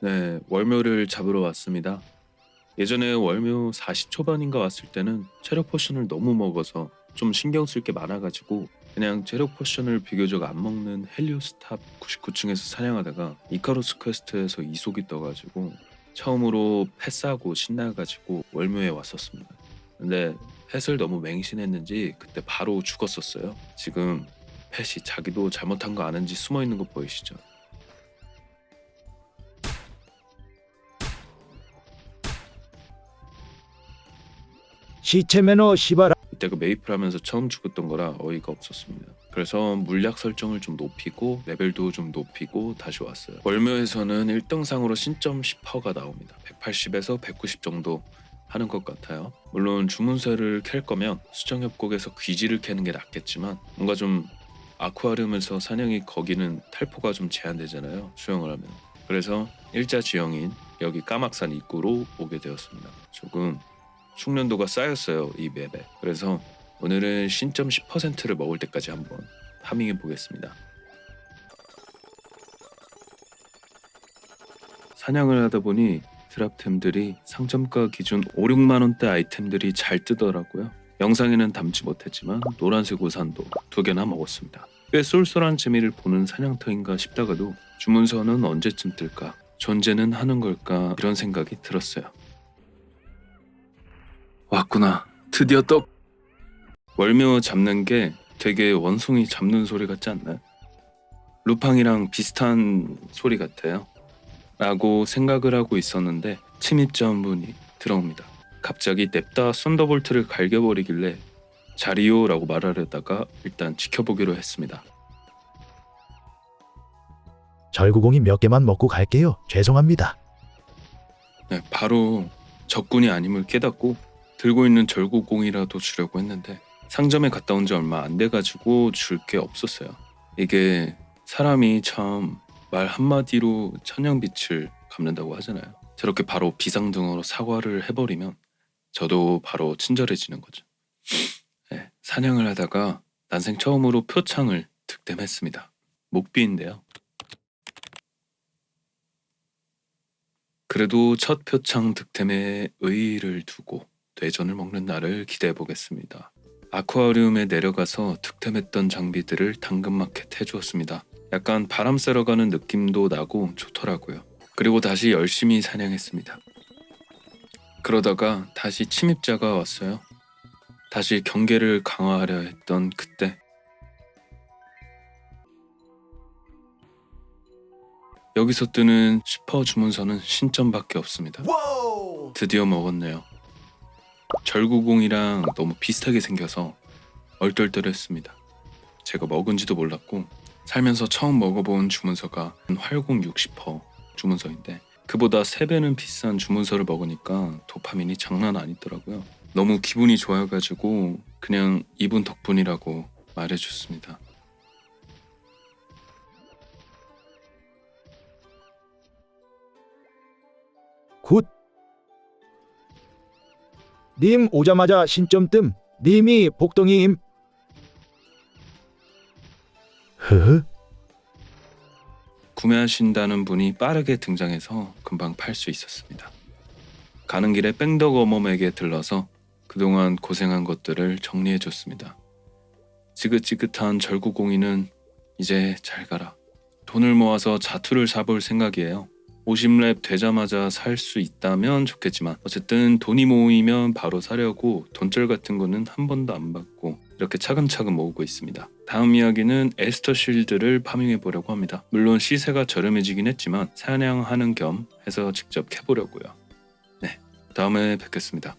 네, 월묘를 잡으러 왔습니다. 예전에 월묘 40 초반인가 왔을 때는 체력 포션을 너무 먹어서 좀 신경 쓸 게 많아가지고 그냥 체력 포션을 비교적 안 먹는 헬리오스탑 99층에서 사냥하다가 이카로스 퀘스트에서 이속이 떠가지고 처음으로 패싸고 신나가지고 월묘에 왔었습니다. 근데 펫을 너무 맹신했는지 그때 바로 죽었었어요. 지금 펫이 자기도 잘못한 거 아는지 숨어 있는 거 보이시죠? 시체 매너 시바라 이때 그 메이플 하면서 처음 죽었던 거라 어이가 없었습니다. 그래서 물약 설정을 좀 높이고 레벨도 좀 높이고 다시 왔어요. 월묘에서는 1등상으로 신점 10%가 나옵니다. 180에서 190 정도 하는 것 같아요. 물론 주문서를 캘 거면 수정협곡에서 귀지를 캐는 게 낫겠지만 뭔가 좀 아쿠아리움에서 사냥이 거기는 탈포가 좀 제한되잖아요. 수영을 하면. 그래서 일자 지형인 여기 까막산 입구로 오게 되었습니다. 조금 숙련도가 쌓였어요 이 맵에. 그래서 오늘은 신점 10%를 먹을 때까지 한번 파밍해 보겠습니다. 사냥을 하다 보니 드랍템들이 상점가 기준 5, 6만 원대 아이템들이 잘 뜨더라고요. 영상에는 담지 못했지만 노란색 우산도 두 개나 먹었습니다. 꽤 쏠쏠한 재미를 보는 사냥터인가 싶다가도 주문서는 언제쯤 뜰까 존재는 하는 걸까 이런 생각이 들었어요 왔구나. 드디어 떡. 월묘 잡는 게 되게 원숭이 잡는 소리 같지 않나요? 루팡이랑 비슷한 소리 같아요. 라고 생각을 하고 있었는데 침입자분이 들어옵니다. 갑자기 냅다 썬더볼트를 갈겨버리길래 자리요라고 말하려다가 일단 지켜보기로 했습니다. 절구공이 몇 개만 먹고 갈게요. 죄송합니다. 네, 바로 적군이 아님을 깨닫고 들고 있는 절구공이라도 주려고 했는데 상점에 갔다 온 지 얼마 안 돼가지고 줄 게 없었어요. 이게 사람이 참 말 한마디로 천냥빛을 갚는다고 하잖아요. 저렇게 바로 비상등으로 사과를 해버리면 저도 바로 친절해지는 거죠. 네, 사냥을 하다가 난생 처음으로 표창을 득템했습니다. 목비인데요. 그래도 첫 표창 득템에 의의를 두고 뇌전을 먹는 날을 기대해 보겠습니다. 아쿠아리움에 내려가서 득템했던 장비들을 당근마켓 해주었습니다. 약간 바람 쐬러 가는 느낌도 나고 좋더라고요. 그리고 다시 열심히 사냥했습니다. 그러다가 다시 침입자가 왔어요. 다시 경계를 강화하려 했던 그때 여기서 뜨는 슈퍼 주문서는 신점밖에 없습니다. 드디어 먹었네요. 절구공이랑 너무 비슷하게 생겨서 얼떨떨했습니다. 제가 먹은지도 몰랐고 살면서 처음 먹어본 주문서가 활공 60% 주문서인데 그보다 3배는 비싼 주문서를 먹으니까 도파민이 장난 아니더라고요. 너무 기분이 좋아가지고 그냥 이분 덕분이라고 말해줬습니다. 굿. 님 오자마자 신점 뜸. 님이 복덩이임. 흐흐. 구매하신다는 분이 빠르게 등장해서 금방 팔 수 있었습니다. 가는 길에 뺑덕 어멈에게 들러서 그동안 고생한 것들을 정리해 줬습니다. 지긋지긋한 절구공이는 이제 잘 가라. 돈을 모아서 자투를 사볼 생각이에요. 50렙 되자마자 살 수 있다면 좋겠지만 어쨌든 돈이 모이면 바로 사려고 돈절 같은 거는 한 번도 안 받고 이렇게 차근차근 모으고 있습니다. 다음 이야기는 에스터 실드를 파밍해 보려고 합니다. 물론 시세가 저렴해지긴 했지만 사냥하는 겸 해서 직접 캐보려고요. 네, 다음에 뵙겠습니다.